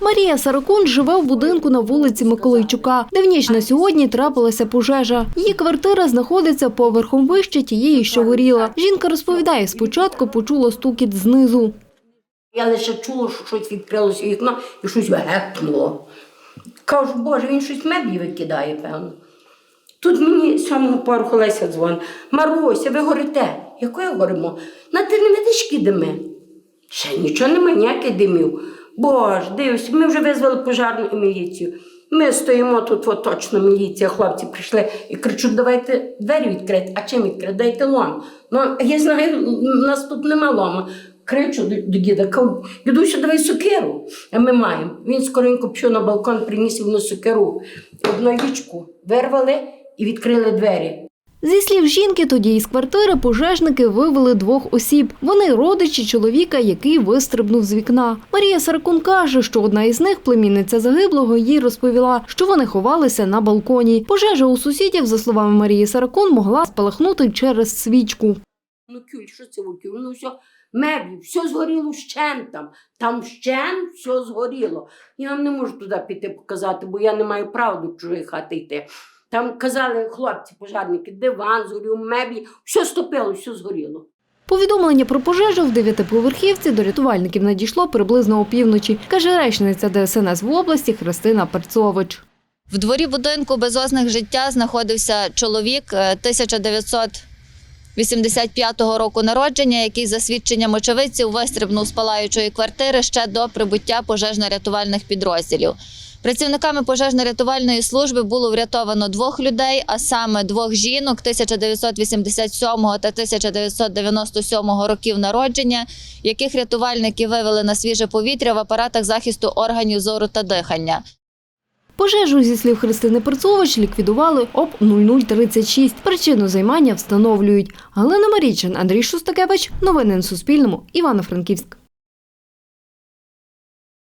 Марія Саракун живе в будинку на вулиці Миколайчука, де в ніч на сьогодні трапилася пожежа. Її квартира знаходиться поверхом вище тієї, що горіла. Жінка розповідає, спочатку почула стукіт знизу. Я лише чула, що щось відкрилося вікно і щось гепнуло. Кажу, боже, він щось меблі викидає, певно. Тут мені з самого поверху Леся дзвонить. Маруся, ви горите. Якою горимо? На ти не видиш, дими? Ще нічого немає, ніяких димів. Боже, дивись, ми вже визвали пожарну і міліцію. Ми стоїмо тут, от точно міліція, хлопці прийшли і кричуть, давайте двері відкрити. А чим відкрити? Дайте лом. Ну, я знаю, нас тут нема лома. Кричу до, до діда, дідуся, давай сокиру. А ми маємо. Він скоренько пішов на балкон, приніс йому сокиру, одну вічку вирвали і відкрили двері. Зі слів жінки, тоді із квартири пожежники вивели двох осіб. Вони родичі чоловіка, який вистрибнув з вікна. Марія Саракун каже, що одна із них, племінниця загиблого, їй розповіла, що вони ховалися на балконі. Пожежа у сусідів, за словами Марії Саракун, могла спалахнути через свічку. Ну, кюль, що це кюль? Ну, все, меблі, все згоріло вщент там. Там вщент все згоріло. Я вам не можу туди піти показати, бо я не маю права до чужої хати йти. Там казали хлопці, пожарники, диван згорів, меблі, все стопило, все згоріло. Повідомлення про пожежу в дев'ятиповерхівці до рятувальників надійшло приблизно опівночі, каже речниця ДСНС в області Христина Перцович. В дворі будинку без ознак життя знаходився чоловік е, 1900 85-го року народження, який за свідченням очевидців вистрибнув з палаючої квартири ще до прибуття пожежно-рятувальних підрозділів. Працівниками пожежно-рятувальної служби було врятовано двох людей, а саме двох жінок 1987 та 1997 років народження, яких рятувальники вивели на свіже повітря в апаратах захисту органів зору та дихання. Пожежу, зі слів Христини Перцович, ліквідували об 0036. Причину займання встановлюють. Галина Марічин, Андрій Шустакевич. Новини на Суспільному. Івано-Франківськ.